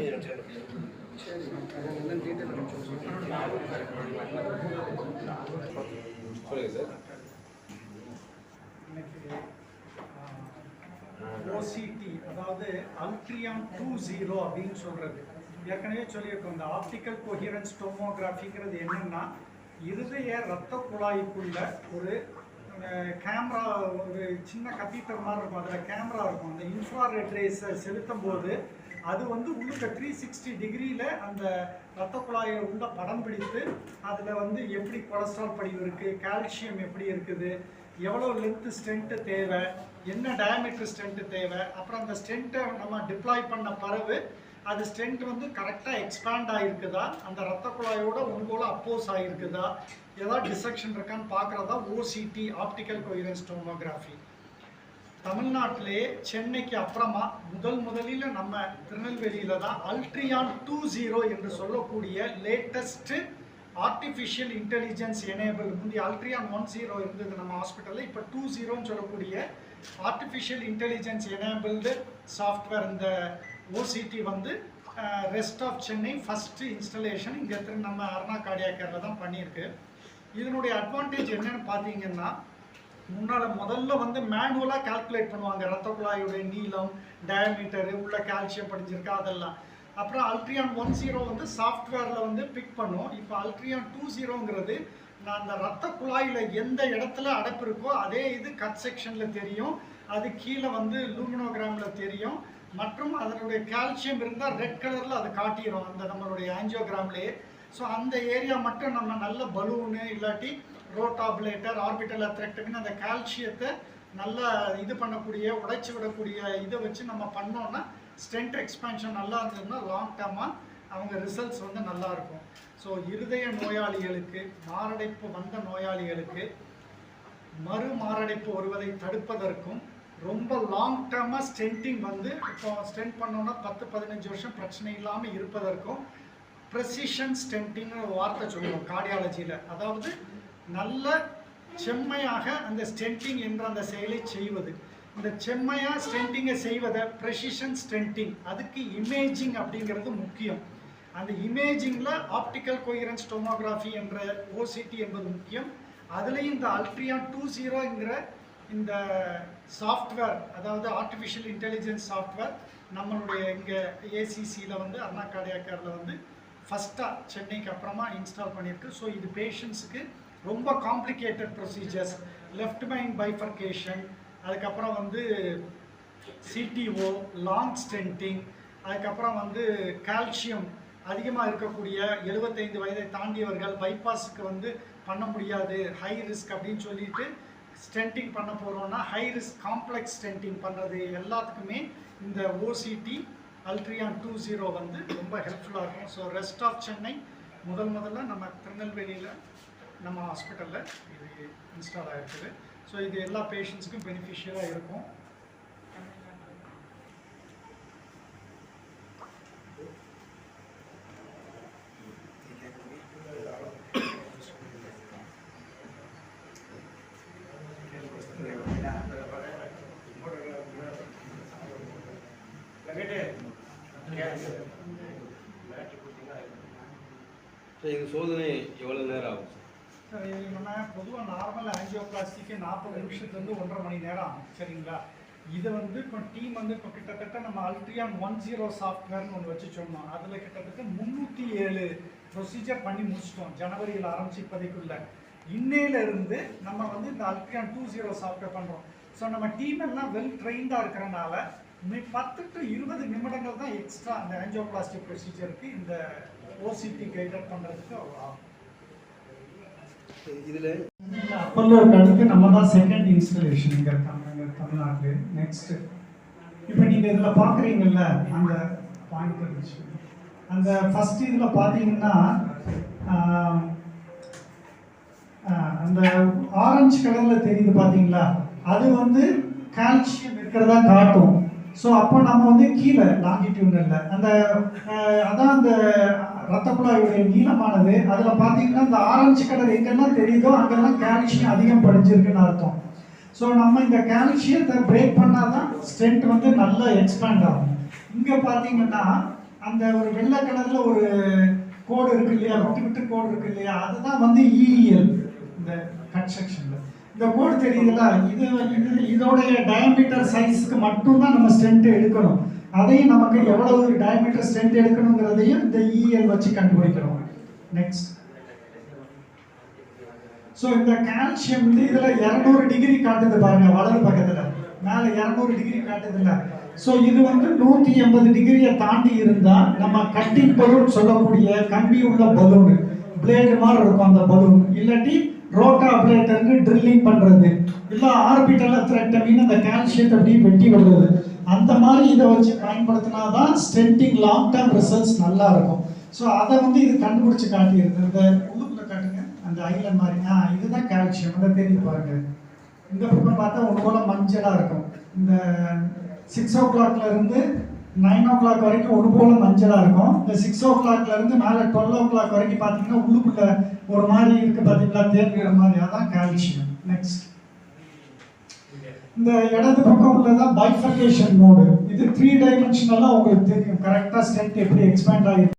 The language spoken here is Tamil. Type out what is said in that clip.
சொல்லுங்கள் ஓசிடி அதாவது அல்ட்ரியம் டூ ஜீரோ அப்படின்னு சொல்கிறது ஏற்கனவே சொல்லியிருக்கோம் இந்த ஆப்டிக்கல் கொஹிரன்ஸ் டோமோகிராஃபிங்கிறது என்னென்னா இருதய ரத்த குழாய்க்குள்ள ஒரு கேமரா ஒரு சின்ன கத்தீட்டர் மாதிரி இருக்கும். அதில் கேமரா இருக்கும். அந்த இன்ஃப்ராரெட் ரேஸை செலுத்தும் போது அது வந்து உள்ளுக்க த்ரீ சிக்ஸ்டி டிகிரியில் அந்த ரத்த குழாயை உள்ள படம் பிடித்து அதில் வந்து எப்படி கொலஸ்ட்ரால் படிவு இருக்குது கால்சியம் எப்படி இருக்குது எவ்வளோ லென்த்து ஸ்ட்ரென்த்து தேவை என்ன டயமீட்டர் ஸ்ட்ரென்த்து தேவை அப்புறம் அந்த ஸ்ட்ரென்த்தை நம்ம டிப்ளாய் பண்ண பறவு அது ஸ்ட்ரென்த் வந்து கரெக்டாக எக்ஸ்பேண்ட் ஆகிருக்குதா அந்த ரத்த குழாயோட உங்களோட அப்போஸ் ஆகிருக்குதா ஏதாவது டிசெக்ஷன் இருக்கான்னு பார்க்குறதா? ஓசிடி ஆப்டிக்கல் கொயிரன்ஸ் டோமோகிராஃபி தமிழ்நாட்டிலே சென்னைக்கு அப்புறமா முதல் முதலில் நம்ம திருநெல்வேலியில தான் அல்ட்ரியான் டூ ஜீரோ என்று சொல்லக்கூடிய லேட்டஸ்ட்டு ஆர்டிஃபிஷியல் இன்டெலிஜென்ஸ் எனேபிள் முந்தி அல்ட்ரியான் ஒன் ஜீரோ இருந்தது நம்ம ஹாஸ்பிட்டலில் இப்போ டூ ஜீரோன்னு சொல்லக்கூடிய ஆர்டிஃபிஷியல் இன்டெலிஜென்ஸ் எனேபிள்டு சாஃப்ட்வேர் இந்த ஓசிடி வந்து rest of Chennai first installation இங்கே நம்ம அருணா கார்டியா கேரில் தான் பண்ணியிருக்கு. இதனுடைய அட்வான்டேஜ் என்னன்னு பார்த்தீங்கன்னா முன்னால் முதல்ல வந்து மேனுவலாக கால்குலேட் பண்ணுவாங்க. ரத்த குழாயுடைய நீளம் டயமீட்டரு உள்ள கால்சியம் படிஞ்சிருக்கா அதெல்லாம். அப்புறம் அல்ட்ரியான் ஒன் ஜீரோ வந்து சாஃப்ட்வேரில் வந்து பிக் பண்ணும். இப்போ அல்ட்ரியான் டூ ஜீரோங்கிறது நான் அந்த ரத்த குழாயில் எந்த இடத்துல அடைப்பு இருக்கோ அதே இது கட் செக்ஷனில் தெரியும். அது கீழே வந்து லூமினோகிராமில் தெரியும். மற்றும் அதனுடைய கால்சியம் இருந்தால் ரெட் கலரில் அது காட்டிடும் அந்த நம்மளுடைய ஆஞ்சியோகிராம்லேயே ஸோ அந்த ஏரியா மட்டும் நம்ம நல்ல பலூனு இல்லாட்டி ரோட்டாபுலேட்டர் ஆர்பிட்டல் அத்ரெக்டமின் அந்த கால்சியத்தை நல்லா இது பண்ணக்கூடிய உடைச்சி விடக்கூடிய இதை வச்சு நம்ம பண்ணோன்னா ஸ்ட்ரென்த் எக்ஸ்பேன்ஷன் நல்லா இருந்ததுன்னா லாங் டேர்மாக அவங்க ரிசல்ட்ஸ் வந்து நல்லா இருக்கும். ஸோ இருதய நோயாளிகளுக்கு மாரடைப்பு வந்த நோயாளிகளுக்கு மறு மாரடைப்பு வருவதை தடுப்பதற்கும் ரொம்ப லாங் டேர்மாக ஸ்டென்டிங் வந்து இப்போ ஸ்டென்ட் பண்ணோன்னா பத்து பதினஞ்சு வருஷம் பிரச்சனை இல்லாமல் இருப்பதற்கும் ப்ரெசிஷன் ஸ்டென்டிங்னு ஒரு வார்த்தை சொல்லுவோம் கார்டியாலஜியில் அதாவது நல்ல செம்மையாக அந்த ஸ்டென்டிங் என்ற அந்த செயலை செய்வது. இந்த செம்மையாக ஸ்டென்டிங்கை செய்வதை ப்ரெசிஷன் ஸ்டென்டிங் அதுக்கு இமேஜிங் அப்படிங்கிறது முக்கியம். அந்த இமேஜிங்கில் ஆப்டிக்கல் கோயிரன்ஸ் டோமோகிராஃபி என்ற ஓசிடி என்பது முக்கியம். அதுலேயும் இந்த அல்ட்ரியான் டூ ஜீரோங்கிற இந்த சாஃப்ட்வேர் அதாவது ஆர்டிஃபிஷியல் இன்டெலிஜென்ஸ் சாஃப்ட்வேர் நம்மளுடைய இங்கே ஏசிசியில் வந்து அண்ணா கார்டியாக்கரில் வந்து ஃபஸ்ட்டாக சென்னைக்கு அப்புறமா இன்ஸ்டால் பண்ணியிருக்கு. ஸோ இது பேஷண்ட்ஸுக்கு ரொம்ப complicated procedures left main bifurcation அதுக்கப்புறம் வந்து சிடிஓ லாங் ஸ்டென்டிங் அதுக்கப்புறம் வந்து கால்சியம் அதிகமாக இருக்கக்கூடிய எழுபத்தைந்து வயதை தாண்டியவர்கள் பைபாஸுக்கு வந்து பண்ண முடியாது. ஹை ரிஸ்க் அப்படின்னு சொல்லிட்டு ஸ்டென்டிங் பண்ண போகிறோம்னா ஹை ரிஸ்க் காம்ப்ளெக்ஸ் ஸ்டென்டிங் பண்ணுறது எல்லாத்துக்குமே இந்த ஓசிடி அல்ட்ரியான் டூ ஜீரோ வந்து ரொம்ப ஹெல்ப்ஃபுல்லாக இருக்கும். ஸோ ரெஸ்ட் ஆஃப் சென்னை முதல் முதல்ல நம்ம திருநெல்வேலியில் நம்ம ஹாஸ்பிட்டலில் இது இன்ஸ்டால் ஆகிருக்குது ஸோ இது எல்லா பேஷண்ட்ஸுக்கும் பெனிஃபிஷியலாக இருக்கும். இது சோதனை எவ்வளோ நேரம் ஆகும் சார் நம்ம பொதுவாக நார்மல் ஆஞ்சியோபிளாஸ்டிக்கு நாற்பது நிமிஷத்துலேருந்து ஒன்றரை மணி நேரம் ஆகும் சரிங்களா? இது வந்து இப்போ டீம் வந்து இப்போ கிட்டத்தட்ட நம்ம அல்ட்ரியான் ஒன் ஜீரோ சாஃப்ட்வேர்னு ஒன்று வச்சு சொன்னோம். அதில் கிட்டத்தட்ட முந்நூற்றி ஏழு ப்ரொசீஜர் பண்ணி முடிச்சிட்டோம். ஜனவரியில் ஆரம்பிச்சு இப்போதைக்குள்ள இன்னையில நம்ம வந்து இந்த அல்ட்ரியான் டூ ஜீரோ சாஃப்ட்வேர் பண்ணுறோம் ஸோ நம்ம டீம் எல்லாம் வெல் ட்ரெயின்டாக இருக்கிறனால மி- பத்து டு இருபது நிமிடங்கள் தான் எக்ஸ்ட்ரா அந்த ஆஞ்சியோபிளாஸ்டிக் ப்ரொசீஜருக்கு இந்த ஓசிடி கைடட் பண்ணுறதுக்கு ஆகும். இதில் அப்பல்லோக்கு அடுத்து நம்ம தான் செகண்ட் இன்ஸ்டலேஷன் இங்கே தமிழ் தமிழ்நாட்டில் நெக்ஸ்ட் இப்போ நீங்கள் இதில் பார்க்குறீங்கல்ல அந்த பாயிண்ட் இருந்துச்சு அந்த ஃபஸ்ட் இதில் பார்த்தீங்கன்னா அந்த ஆரஞ்சு கலரில் தெரியுது பார்த்தீங்களா அது வந்து கால்சியம் இருக்கிறதா காட்டும். ஸோ அப்போ நம்ம வந்து கீழே லாங்கிடியூனில் அந்த அதான் அந்த ரத்த குழாயுடைய நீளமானது அதில் பார்த்தீங்கன்னா இந்த ஆரஞ்சு கலர் எங்கெல்லாம் தெரியுதோ அங்கெல்லாம் கால்சியம் அதிகம் படிஞ்சிருக்குன்னு அர்த்தம். ஸோ நம்ம இந்த கால்சியத்தை பிரேக் பண்ணால் தான் ஸ்ட்ரென்த் வந்து நல்லா எக்ஸ்பேண்ட் ஆகும். இங்கே பார்த்தீங்கன்னா அந்த ஒரு வெள்ளை கலரில் ஒரு கோடு இருக்கு இல்லையா? விட்டு விட்டு கோடு இருக்கு இல்லையா? அதுதான் வந்து இஇஎல் இந்த கன்ஸ்ட்ரக்ஷனில் இந்த கோடு தெரியுதுல்ல? இது இது இதோடைய டயமீட்டர் சைஸ்க்கு மட்டும்தான் நம்ம ஸ்டென்ட் எடுக்கணும். அதையும் நமக்கு எவ்வளவு டயமீட்டர் ஸ்ட்ரென்த் எடுக்கணுங்கிறதையும் இந்த இஎல் வச்சு கண்டுபிடிக்கிறோம் நெக்ஸ்ட் ஸோ இந்த கால்சியம் வந்து இதில் இரநூறு டிகிரி காட்டுது பாருங்க வலது பக்கத்தில். மேலே இரநூறு டிகிரி காட்டுதுல்ல. ஸோ இது வந்து நூற்றி எண்பது டிகிரியை தாண்டி இருந்தால் நம்ம கட்டிங் பலூன் சொல்லக்கூடிய கம்பி உள்ள பலூன் பிளேடு மாதிரி இருக்கும் அந்த பலூன் இல்லாட்டி ரோட்டா பிளேட்டருக்கு ட்ரில்லிங் பண்ணுறது இல்லை ஆர்பிட்டலில் த்ரெட்டமின்னு அந்த கால்சியத்தை அப்படியே வெட்டி விடுறது. அந்த மாதிரி இதை வச்சு பயன்படுத்தினா தான் ஸ்டென்டிங் லாங் டேர்ம் ரிசல்ட்ஸ் நல்லா இருக்கும் ஸோ அதை வந்து இது கண்டுபிடிச்சு காட்டியிருந்தது இந்த உள்ளுக்குள்ள காட்டுங்க. அந்த ஐலன் மாதிரி. ஆ இதுதான் கால்சியம் அதை தெரிஞ்சு பாருங்க. இந்த பக்கம் பார்த்தா ஒன்று போல மஞ்சளாக இருக்கும். இந்த சிக்ஸ் ஓ கிளாக்ல இருந்து நைன் ஓ கிளாக் வரைக்கும் ஒன்று போல மஞ்சளாக இருக்கும். இந்த சிக்ஸ் ஓ கிளாக்ல இருந்து மேலே டுவெல் ஓ கிளாக் வரைக்கும் பார்த்தீங்கன்னா உள்ளுக்குள்ள ஒரு மாதிரி இருக்கு பார்த்தீங்களா? தேர்வுகிற மாதிரி. அதான் கால்சியம் நெக்ஸ்ட் இந்த இடது பக்கம் உள்ளதான் பைஃபர்கேஷன் மோடு இது த்ரீ டைமென்ஷனலாக உங்களுக்கு தெரியும். கரெக்டாக ஸ்டென்ட் எப்படி எக்ஸ்பேண்ட் ஆகிருக்கு